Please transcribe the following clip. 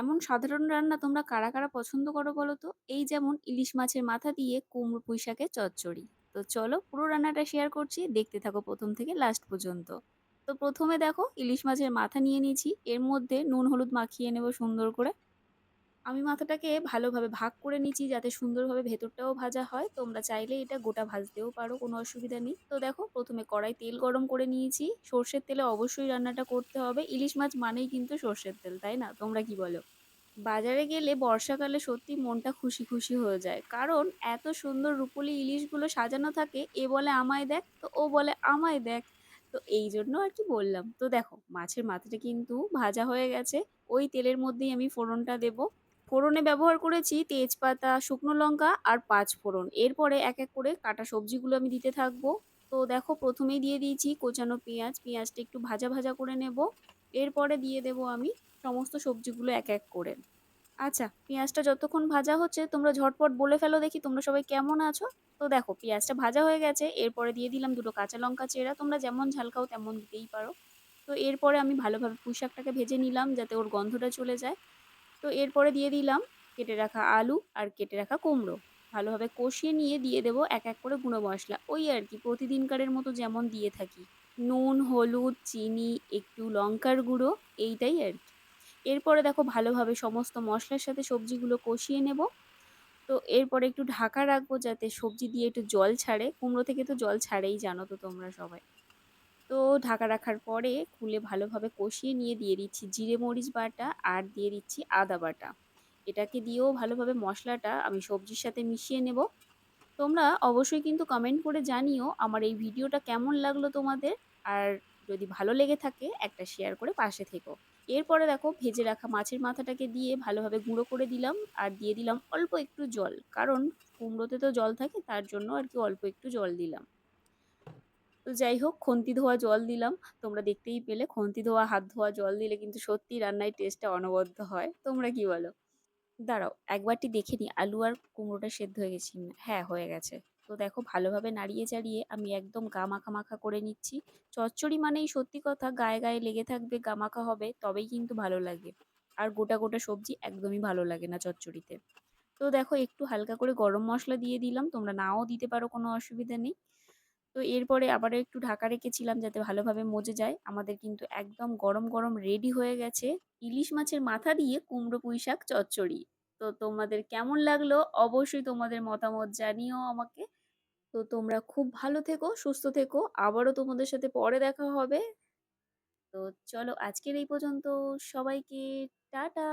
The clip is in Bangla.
এমন সাধারণ রান্না তোমরা কারা, কারা পছন্দ করো বলো তো? এই যেমন ইলিশ মাছের মাথা দিয়ে কুমড়ো পুঁই শাকের চচ্চড়ি। তো চলো পুরো রান্নাটা শেয়ার করছি, দেখতে থাকো প্রথম থেকে লাস্ট পর্যন্ত। তো প্রথমে দেখো ইলিশ মাছের মাথা নিয়ে নিয়েছি। এর মধ্যে নুন হলুদ মাখিয়ে নেব সুন্দর করে। আমি মাথাটাকে ভালোভাবে ভাগ করে নিচ্ছি যাতে সুন্দরভাবে ভেতরটাও ভাজা হয়। তোমরা চাইলে এটা গোটা ভাজতেও পারো, কোনো অসুবিধা নেই। তো দেখো প্রথমে কড়াই তেল গরম করে নিয়েছি। সর্ষের তেলে অবশ্যই রান্নাটা করতে হবে। ইলিশ মাছ মানেই কিন্তু সর্ষের তেল, তাই না? তোমরা কি বলো? বাজারে গেলে বর্ষাকালে সত্যি মনটা খুশি, খুশি হয়ে যায়। কারণ এত সুন্দর রুপোলি ইলিশগুলো সাজানো থাকে, এ বলে আমায় দেখ, তো ও বলে আমায় দেখ। তো এই জন্য আর কি বললাম। তো দেখো মাছের মাথাটা কিন্তু ভাজা হয়ে গেছে। ওই তেলের মধ্যেই আমি ফোড়নটা দেবো। ফোড়নে ব্যবহার করেছি তেজপাতা, শুকনো লঙ্কা আর পাঁচ ফোড়ন। এরপরে এক, এক করে কাটা সবজিগুলো আমি দিতে থাকব। তো দেখো প্রথমেই দিয়ে দিয়েছি কোচানো পেঁয়াজ। পেঁয়াজটা একটু ভাজা, ভাজা করে নেব। এরপরে দিয়ে দেবো আমি সমস্ত সবজিগুলো এক, এক করে। আচ্ছা, পেঁয়াজটা যতক্ষণ ভাজা হচ্ছে তোমরা ঝটপট বলে ফেলো দেখি তোমরা সবাই কেমন আছো? তো দেখো পেঁয়াজটা ভাজা হয়ে গেছে। এরপরে দিয়ে দিলাম দুটো কাঁচা লঙ্কা চেরা। তোমরা যেমন ঝাল খাও তেমন দিতেই পারো। তো এরপরে আমি ভালোভাবে পুঁই শাকটাকে ভেজে নিলাম যাতে ওর গন্ধটা চলে যায়। তো এরপরে দিয়ে দিলাম কেটে রাখা আলু আর কেটে রাখা কুমড়ো। ভালোভাবে কষিয়ে নিয়ে দিয়ে দেবো এক, এক করে গুঁড়ো মশলা। ওই আর কি প্রতিদিনকারের মতো যেমন দিয়ে থাকি। নুন, হলুদ, চিনি, একটু লঙ্কার গুঁড়ো এইটাই আর কি। এরপরে দেখো ভালোভাবে সমস্ত মশলার সাথে সবজিগুলো কষিয়ে নেব। তো এরপরে একটু ঢাকা রাখব যাতে সবজি দিয়ে একটু জল ছাড়ে। কুমড়ো থেকে তো জল ছাড়েই জানো তো তোমরা সবাই। তো ঢাকা রাখার পরে খুলে ভালোভাবে কষিয়ে নিয়ে দিয়ে দিচ্ছি জিরে মরিচ বাটা আর দিয়ে দিচ্ছি আদা বাটা। এটাকে দিয়েও ভালোভাবে মশলাটা আমি সবজির সাথে মিশিয়ে নেব। তোমরা অবশ্যই কিন্তু কমেন্ট করে জানিও আমার এই ভিডিওটা কেমন লাগল তোমাদের। আর যদি ভালো লেগে থাকে একটা শেয়ার করে পাশে থেকো। এরপরে দেখো ভেজে রাখা মাছের মাথাটাকে দিয়ে ভালোভাবে গুঁড়ো করে দিলাম আর দিয়ে দিলাম অল্প একটু জল। কারণ কুমড়োতে তো জল থাকে তার জন্য আর কি অল্প একটু জল দিলাম। তো যাই হোক খুন্তি ধোয়া জল দিলাম। তোমরা দেখতেই পেলে খুন্তি ধোয়া, হাত ধোয়া জল দিলে কিন্তু সত্যি রান্নায় টেস্টটা অনবদ্য হয়। তোমরা কি বলো? দাঁড়াও একবারটি দেখে নিই আলু আর কুমড়োটা সেদ্ধ হয়ে গেছে। হ্যাঁ, হয়ে গেছে। তো দেখো ভালোভাবে নাড়িয়ে চাড়িয়ে আমি একদম গা মাখা, মাখা করে নিচ্ছি। চচ্চড়ি মানেই সত্যি কথা গায়ে, গায়ে লেগে থাকবে, গা মাখা হবে তবেই কিন্তু ভালো লাগে। আর গোটা, গোটা সবজি একদমই ভালো লাগে না চচ্চড়িতে। তো দেখো একটু হালকা করে গরম মশলা দিয়ে দিলাম। তোমরা নাও দিতে পারো কোনো অসুবিধা নেই। তো এরপরে আবারও একটু ঢাকা রেখেছিলাম যাতে ভালোভাবে মজে যায়। আমাদের কিন্তু একদম গরম, গরম রেডি হয়ে গেছে ইলিশ মাছের মাথা দিয়ে কুমড়ো পুঁই শাক চচ্চড়ি। তো তোমাদের কেমন লাগল অবশ্যই তোমাদের মতামত জানিও আমাকে। তো তোমরা খুব ভালো থেকো, সুস্থ থেকো। আবারও তোমাদের সাথে পরে দেখা হবে। তো চলো আজকের এই পর্যন্ত। সবাইকে টাটা।